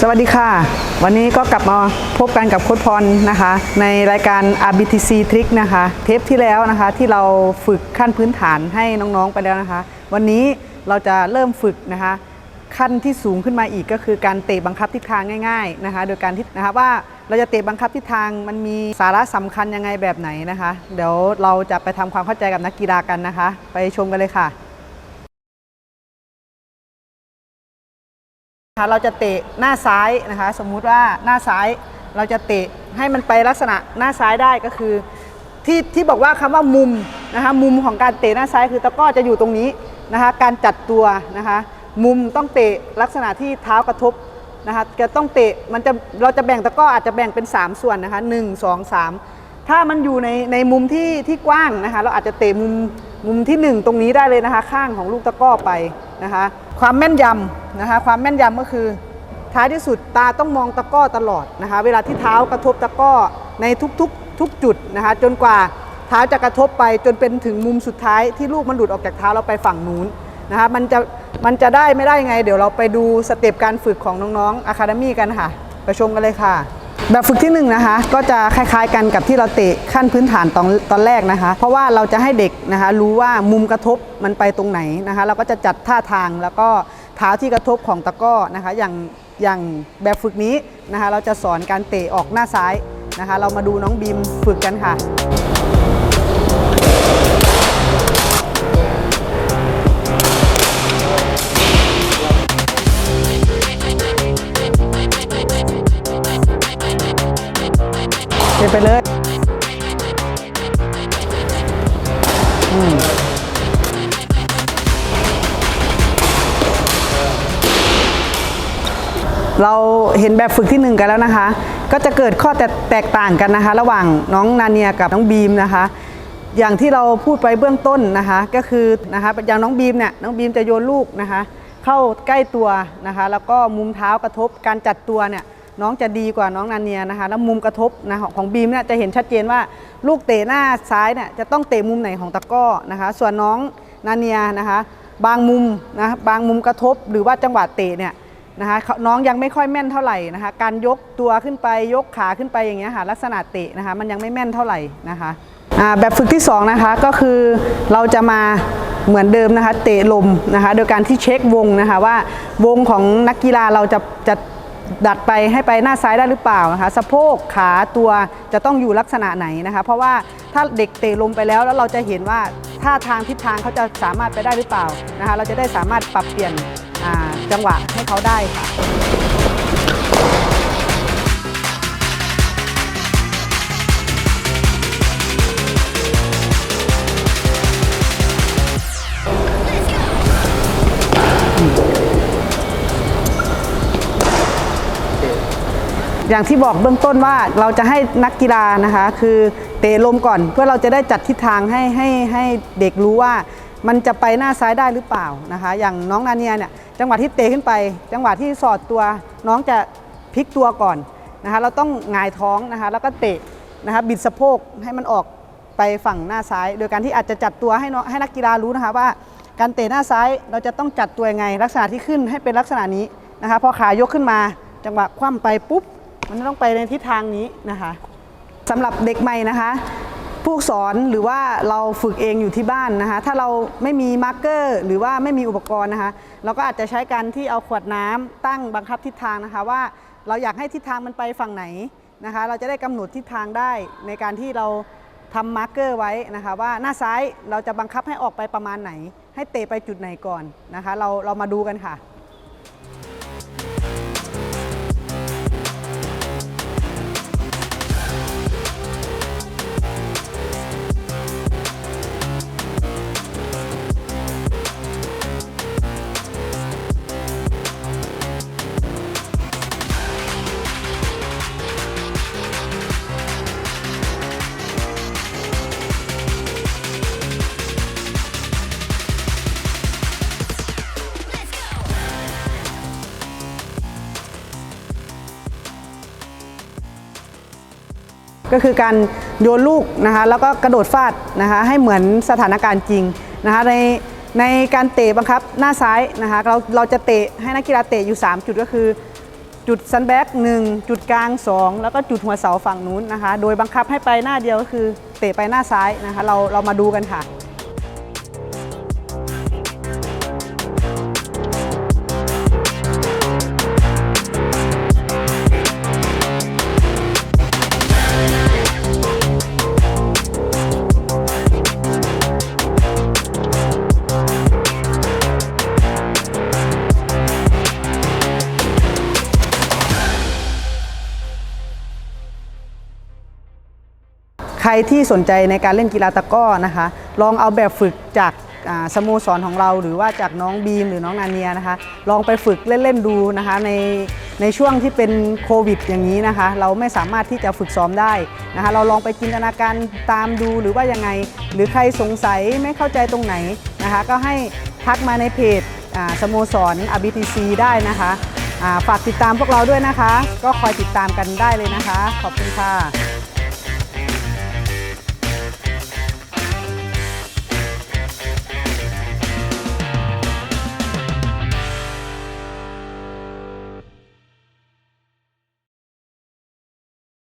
สวัสดีค่ะ วันนี้ก็กลับมาพบกันกับโค้ชพรนะคะ ในรายการ RBTC Trick นะคะ เทปที่แล้วนะคะที่เราฝึกขั้นพื้นฐานให้น้องๆไปแล้วนะคะ วันนี้เราจะเริ่มฝึกนะคะ ขั้นที่สูงขึ้นมาอีกก็คือการเตะบังคับทิศทางง่ายๆนะคะ โดยการที่นะคะว่าเราจะเตะบังคับทิศทางมันมีสาระสำคัญยังไงแบบไหนนะคะ เดี๋ยวเราจะไปทำความเข้าใจกับนักกีฬากันนะคะ ไปชมกันเลยค่ะ คะเราจะเตะหน้าซ้ายนะคะ สมมุติว่าหน้าซ้ายเราจะเตะให้มันไปลักษณะหน้าซ้ายได้ก็คือ ที่ที่บอกว่าคำว่ามุมนะคะมุมของการเตะหน้าซ้ายคือตะก้อจะอยู่ตรงนี้นะคะการจัดตัวนะคะมุมต้องเตะลักษณะที่เท้ากระทบนะคะจะต้องเตะมันจะเราจะแบ่งตะก้ออาจจะแบ่งเป็น 3 ส่วนนะคะ1 2 3ถ้ามันอยู่ในในมุมที่ที่กว้างนะคะเราอาจจะเตะมุมมุมทีหนึ่1 ตรงนี้ได้เลยนะคะข้างของลูกตะก้อไปนะคะความแม่นยำ นะคะความแม่นยำก็คือท้ายที่สุดตาต้องมองตะก้อตลอดนะคะ เวลาที่เท้ากระทบตะก้อในทุกๆ ทุกจุดนะคะ จนกว่าเท้าจะกระทบไปจนเป็นถึงมุมสุดท้ายที่ลูกมันหลุดออกจากเท้าเราไปฝั่งนู้นนะคะมันจะมันจะได้ไม่ได้ไง เดี๋ยวเราไปดูสเต็ปการฝึกของน้องๆอะคาเดมี่กันค่ะ ไปชมกันเลยค่ะ แบบฝึกที่หนึ่งนะคะ ก็จะคล้ายๆกันกับที่เราเตะขั้นพื้นฐานตอนตอนแรกนะคะ เพราะว่าเราจะให้เด็กนะคะรู้ว่ามุมกระทบมันไปตรงไหนนะคะ เราก็จะจัดท่าทางแล้วก็ เท้าที่กระทบของตะก้อนะคะ อย่างอย่างแบบฝึกนี้นะคะ เราจะสอนการเตะออกหน้าซ้ายนะคะ เรามาดูน้องบีมฝึกกันค่ะเดินไปเลย อืม เราเห็นแบบฝึกที่หนึ่งกันแล้วนะคะ ก็จะเกิดข้อแตกแตกต่างกันนะคะ ระหว่างน้องนาเนียกับน้องบีมนะคะ อย่างที่เราพูดไปเบื้องต้นนะคะ ก็คือนะคะอย่างน้องบีมเนี่ยน้องบีมจะโยนลูกนะคะ เข้าใกล้ตัวนะคะ แล้วก็มุมเท้ากระทบการจัดตัวเนี่ยน้องจะดีกว่าน้องนาเนียนะคะ แล้วมุมกระทบนะของของบีมเนี่ยจะเห็นชัดเจนว่าลูกเตะหน้าซ้ายเนี่ยจะต้องเตะมุมไหนของตะก้อนะคะ ส่วนน้องนาเนียนะคะ บางมุมนะบางมุมกระทบหรือว่าจังหวะเตะเนี่ย นะคะน้องยังไม่ค่อยแม่นเท่าไหร่นะคะ การยกตัวขึ้นไปยกขาขึ้นไปอย่างเงี้ยค่ะลักษณะเตะนะคะมันยังไม่แม่นเท่าไหร่นะคะแบบฝึกที่สองนะคะก็คือเราจะมาเหมือนเดิมนะคะเตะลมนะคะโดยการที่เช็ควงนะคะว่าวงของนักกีฬาเราจะจะดัดไปให้ไปหน้าซ้ายได้หรือเปล่านะคะสะโพกขาตัวจะต้องอยู่ลักษณะไหนนะคะ เพราะว่าถ้าเด็กเตะลมไปแล้วแล้วเราจะเห็นว่าท่าทางทิศทางเขาจะสามารถไปได้หรือเปล่านะคะเราจะได้สามารถปรับเปลี่ยน จังหวะให้เขาได้ค่ะอย่างที่บอกเบื้องต้นว่าเราจะให้นักกีฬานะคะ คือเตะลมก่อนเพื่อเราจะได้จัดทิศทางให้ให้ให้เด็กรู้ว่า มันจะไปหน้าซ้ายได้หรือเปล่านะคะ อย่างน้องนาเนียเนี่ยจังหวะที่เตะขึ้นไป จังหวะที่สอดตัวน้องจะพลิกตัวก่อนนะคะเราต้องงายท้องนะคะแล้วก็เตะนะคะบิดสะโพกให้มันออกไปฝั่งหน้าซ้าย โดยการที่อาจจะจัดตัวให้น้องให้นักกีฬารู้นะคะว่าการเตะหน้าซ้ายเราจะต้องจัดตัวยังไง ลักษณะที่ขึ้นให้เป็นลักษณะนี้นะคะพอขายกขึ้นมา จังหวะคว่ำไปปุ๊บมันต้องไปในทิศทางนี้นะคะสำหรับเด็กใหม่นะคะ ผู้สอนหรือว่าเราฝึกเองอยู่ที่บ้านนะคะ ถ้าเราไม่มีมาร์กเกอร์หรือว่าไม่มีอุปกรณ์นะคะ เราก็อาจจะใช้การที่เอาขวดน้ำตั้งบังคับทิศทางนะคะ ว่าเราอยากให้ทิศทางมันไปฝั่งไหนนะคะ เราจะได้กำหนดทิศทางได้ในการที่เราทำมาร์กเกอร์ไว้นะคะ ว่าหน้าซ้ายเราจะบังคับให้ออกไปประมาณไหน ให้เตะไปจุดไหนก่อนนะคะ เราเรามาดูกันค่ะ ก็คือการโยนลูกนะคะแล้วก็กระโดดฟาดนะคะให้เหมือนสถานการณ์จริงนะคะในในการเตะบังคับหน้าซ้ายนะคะเราเราจะเตะให้นักกีฬาเตะอยู่ 3 จุดก็คือ จุดซันแบ็กหนึ่งจุดกลาง 2 แล้วก็จุดหัวเสาฝั่งนู้นนะคะ โดยบังคับให้ไปหน้าเดียวก็คือเตะไปหน้าซ้ายนะคะเราเรามาดูกันค่ะ รที่สนใจในการเล่นกีฬาตะก้อนะคะ ลองเอาแบบฝึกจากสโมสรของเราหรือว่าจากน้องบีมหรือน้องนาเนียนะคะ ลองไปฝึกเล่น ๆ ดูนะคะในในช่วงที่เป็นโควิด อย่างนี้นะคะ เราไม่สามารถที่จะฝึกซ้อมได้นะคะ เราลองไปจินตนาการตามดูหรือว่ายังไง หรือใครสงสัยไม่เข้าใจตรงไหนนะคะ ก็ให้ทักมาในเพจสโมสร RBTC ได้นะคะฝากติดตามพวกเราด้วยนะคะ ก็คอยติดตามกันได้เลยนะคะ ขอบคุณค่ะ